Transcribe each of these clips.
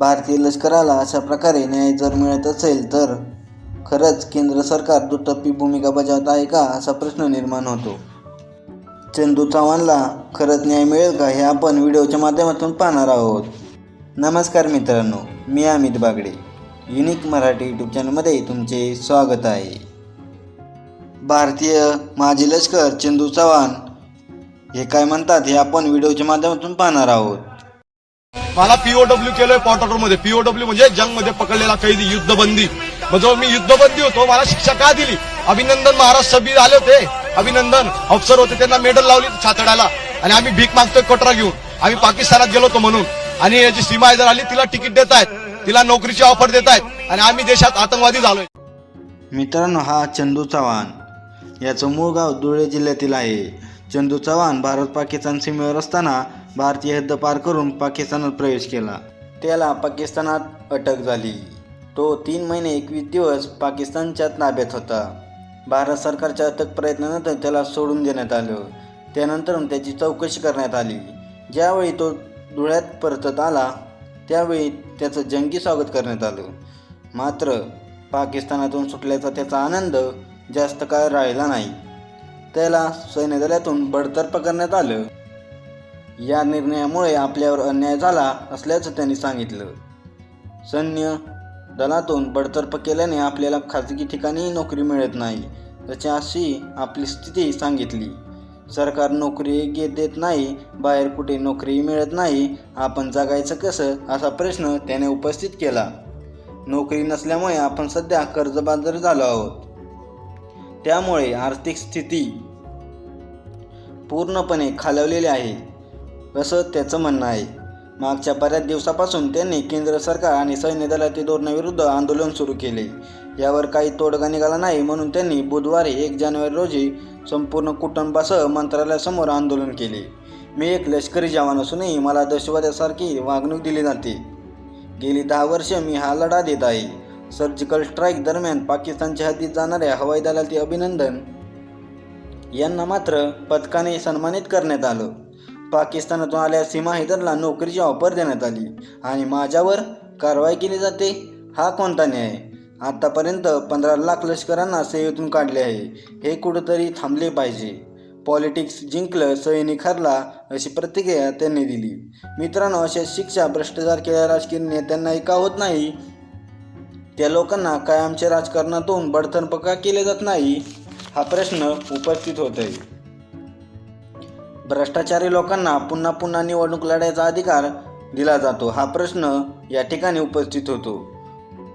भारतीय लष्कराला अशा प्रकारे न्याय जर मिळत असेल तर खरंच केंद्र सरकार दुटप्पी भूमिका बजावत आहे का असा प्रश्न निर्माण होतो. चंदू चव्हाणला खरंच न्याय मिळेल का हे आपण व्हिडिओच्या माध्यमातून पाहणार आहोत. नमस्कार मित्रांनो मी अमित बागडे. युनिक मराठी यूट्यूब चॅनलमध्ये तुमचे स्वागत आहे. भारतीय माजी लष्कर चंदू चव्हाण हे काय म्हणतात हे आपण व्हिडिओच्या माध्यमातून पाहणार आहोत. मला पीओडब्ल्यू केलंय पॉर्टरमध्ये पीओडब्ल्यू म्हणजे जंगमध्ये पकडलेला कैदी युद्धबंदी. जो जेव्हा मी युद्धबंदी होतो मला शिक्षा का दिली? अभिनंदन महाराष्ट्र सभी आले होते. अभिनंदन. अफसर होते त्यांना मेडल लावली छातडाला आणि आम्ही भीक मागतोय कटरा घेऊन. आम्ही पाकिस्तानात गेलो होतो म्हणून. आणि याची सीमा जर आली तिला तिकीट देत आहेत. तिला नोकरीची ऑफर देत आहेत. आणि आम्ही देशात आतंकवादी झालोय. मित्रांनो हा चंदू चव्हाण. याचं मूळ गाव धुळे जिल्ह्यातील आहे. चंदू चव्हाण भारत पाकिस्तान सीमेवर असताना भारतीय हद्द पार करून पाकिस्तानात प्रवेश केला. त्याला पाकिस्तानात अटक झाली. तो तीन महिने एकवीस दिवस पाकिस्तानच्या ताब्यात होता. भारत सरकारच्या अटक प्रयत्नानंतर त्याला सोडून देण्यात आलं. त्यानंतर त्याची चौकशी करण्यात आली. ज्यावेळी तो धुळ्यात परतत आला त्यावेळी त्याचं जंगी स्वागत करण्यात आलं. मात्र पाकिस्तानातून सुटल्याचा त्याचा आनंद जास्त काळ राहिला नाही. त्याला सैन्यदलातून बडतर्फ करण्यात आलं. या निर्णयामुळे आपल्यावर अन्याय झाला असल्याचं त्यांनी सांगितलं. सैन्य दलातून बडतर्फ केल्याने आपल्याला खाजगी ठिकाणी नोकरी मिळत नाही त्याची अशी आपली स्थिती सांगितली. सरकार नोकरी घे देत नाही बाहेर कुठे नोकरी मिळत नाही आपण जगायचं कसं? असा प्रश्न त्याने उपस्थित केला. नोकरी नसल्यामुळे आपण सध्या कर्जबाजार झालो आहोत. त्यामुळे आर्थिक स्थिती पूर्णपणे खालवलेली आहे. असं त्याचं म्हणणं आहे. मागच्या बऱ्याच दिवसापासून त्यांनी केंद्र सरकार आणि सैन्य दलातील धोरणाविरुद्ध आंदोलन सुरू केले. यावर काही तोडगा निघाला नाही म्हणून त्यांनी बुधवारी एक जानेवारी रोजी संपूर्ण कुटुंबासह मंत्रालयासमोर आंदोलन केले. मी एक लष्करी जवान असूनही मला दहशतवाद्यासारखी वागणूक दिली जाते. गेली दहा वर्ष मी हा लढा देत आहे. सर्जिकल स्ट्राईक दरम्यान पाकिस्तानच्या हद्दीत जाणाऱ्या हवाई दलातील अभिनंदन यांना मात्र पथकाने सन्मानित करण्यात आलं. पाकिस्तानातून आल्या सीमा हैदरला नोकरीची ऑफर देण्यात आली आणि माझ्यावर कारवाई केली जाते हा कोणता न्याय? आतापर्यंत पंधरा लाख लष्करांना सेवेतून काढले आहे. हे कुठंतरी थांबले पाहिजे. पॉलिटिक्स जिंकलं सैनिक हरला अशी प्रतिक्रिया त्यांनी दिली. मित्रांनो अशा शिक्षा भ्रष्टाचार केलेल्या राजकीय नेत्यांनाही का होत नाही. त्या लोकांना कायमच्या राजकारणातून बडतर्फ का केले जात नाही? हा प्रश्न उपस्थित होत आहे भ्रष्टाचारी लोकांना पुन्हा पुन्हा निवडणूक लढायचा अधिकार दिला जातो हा प्रश्न या ठिकाणी उपस्थित होतो.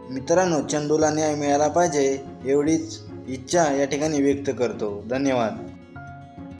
मित्रांनो चंदूला न्याय मिळाला पाहिजे एवढीच इच्छा या ठिकाणी व्यक्त करतो. धन्यवाद.